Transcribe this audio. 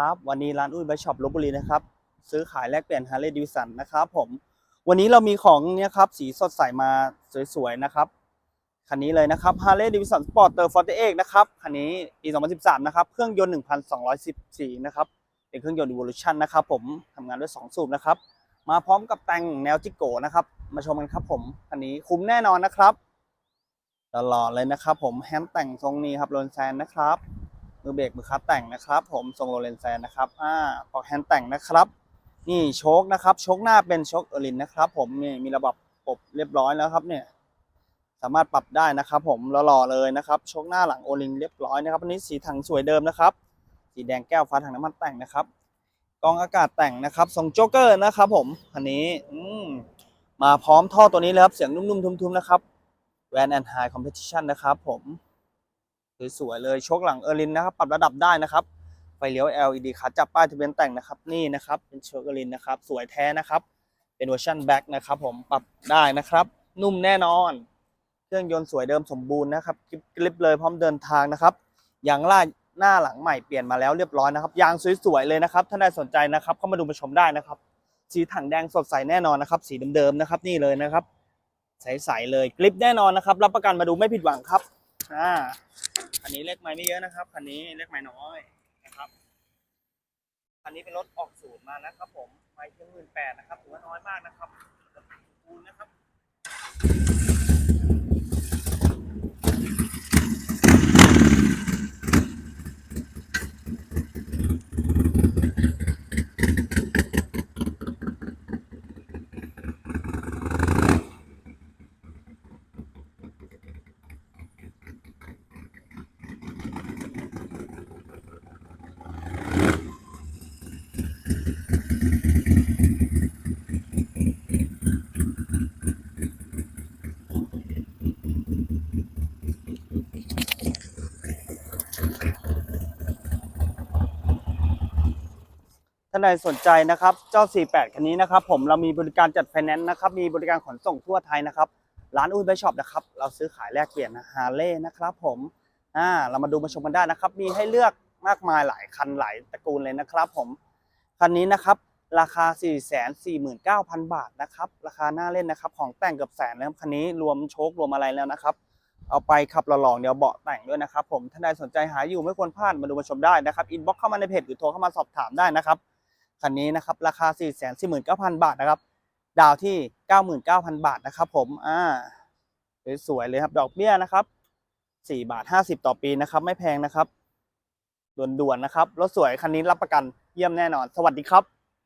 ครับวันนี้ร้านอุ้ยไบช็อปลบบุรีนะครับซื้อขายแลกเปลี่ยนฮาร์เลย์ดิวสันนะครับผมวันนี้เรามีของเนี่ยครับสีสดใสมาสวยๆนะครับคันนี้เลยนะครับ Harley Davidson Sporter 48นะครับคันนี้ปี 2013 นะครับเครื่องยนต์ 1,214 นะครับเป็นเครื่องยนต์ Evolution นะครับผมทำงานด้วย 2 สูบนะครับมาพร้อมกับแต่งแนวจิโก้นะครับมาชมกันครับผมคันนี้คุ้มแน่นอนนะครับตลอดเลยนะครับผมแฮนด์แต่งทรงนี้ครับโรนแซนนะครับ มือเบรกมือคัดแต่งนะครับ ผมทรงโรเลนแซนนะครับอ่าปอกแฮนด์แต่งนะครับ นี่โชคนะครับโชคหน้าเป็นโชคเออร์ลินนะครับ ผมนี่มีระบบปบเรียบร้อยแล้วครับเนี่ยสามารถปรับได้นะครับ ผมหล่อๆเลยนะครับโชคหน้าหลังโอลิงเรียบร้อยนะครับอันนี้สีถังสวยเดิมนะครับสีแดงแก้วฟ้าถังน้ำมันแต่งนะครับกองอากาศแต่งนะครับทรงโจ๊กเกอร์นะครับ ผมอันนี้อืมมาพร้อมท่อตัวนี้เลยครับเสียงนุ่มๆทุ้มๆนะครับแวนแอนด์ไฮคอมเพติชันนะครับ ผม สวยๆเลยโชคหลังเออรินนะครับปรับระดับได้นะครับไฟเลี้ยว LED ขาจับป้ายทะเบียนแต่งนะครับนี่นะครับเป็นโชคเออรินนะครับสวยแท้นะครับ เป็นเวอร์ชันแบ็คนะครับผมปรับได้นะครับ นุ่มแน่นอน เครื่องยนต์สวยเดิมสมบูรณ์นะครับกริบกริบเลยพร้อมเดินทางนะครับยางล่าหน้าหลังใหม่เปลี่ยนมาแล้วเรียบร้อยนะครับยางสวยๆเลยนะครับถ้าได้สนใจนะครับเข้ามาดูมาชมได้นะครับ สีถังแดงสดใสแน่นอนนะครับ สีเดิมๆนะครับ นี่เลยนะครับใสๆเลยกริปแน่นอนนะครับ รับประกันมาดูไม่ผิดหวังครับอ่า คันนี้เลขไม้ไม่เยอะนะครับ คันนี้เลขไม้น้อยนะครับ คันนี้เป็นรถออกศูนย์มานะครับ ผมไม้เพียงหมื่นแปดนะครับถือว่าน้อยมากนะครับคูณนะครับ ท่านใดสนใจนะครับ เจ้า 48 คันนี้นะครับ ผมเรามีบริการจัดไฟแนนซ์นะครับ มีบริการขนส่งทั่วไทยนะครับ ร้านอุ้ยไบช็อปนะครับ เราซื้อขายแลกเปลี่ยนฮาร์เลย์นะครับผม อ่า เรามาดูมาชมกันได้นะครับ มีให้เลือกมากมายหลายคันหลายตระกูลเลยนะครับผม คันนี้นะครับราคา 449,000 บาทนะครับ ราคาหน้าเล่นนะครับ ของแต่งเกือบแสนแล้วคันนี้รวมโชครวมอะไรแล้วนะครับ เอาไปขับหล่อๆเดี๋ยวเบาะแต่งด้วยนะครับ ผมท่านใดสนใจหาอยู่ไม่ควรพลาดมาดูมาชมได้นะครับอินบ็อกเข้ามาในเพจหรือโทรเข้ามาสอบถามได้นะครับคันนี้นะครับราคา 4 4 9 0 0 0 บาทนะครับ ดาวที่ 99,000 บาทนะครับ ผมอ่าสวยๆเลยครับดอกเบี้ยนะครับ4บาท50 ต่อปีนะครับ ไม่แพงนะครับ ด่วนๆนะครับ รถสวยคันนี้รับประกันเยี่ยมแน่นอน สวัสดีครับ